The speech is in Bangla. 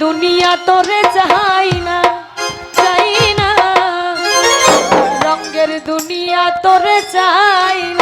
দুনিয়া তোরে চাই না চাই না। রঙ্গের দুনিয়া তোরে চাই না।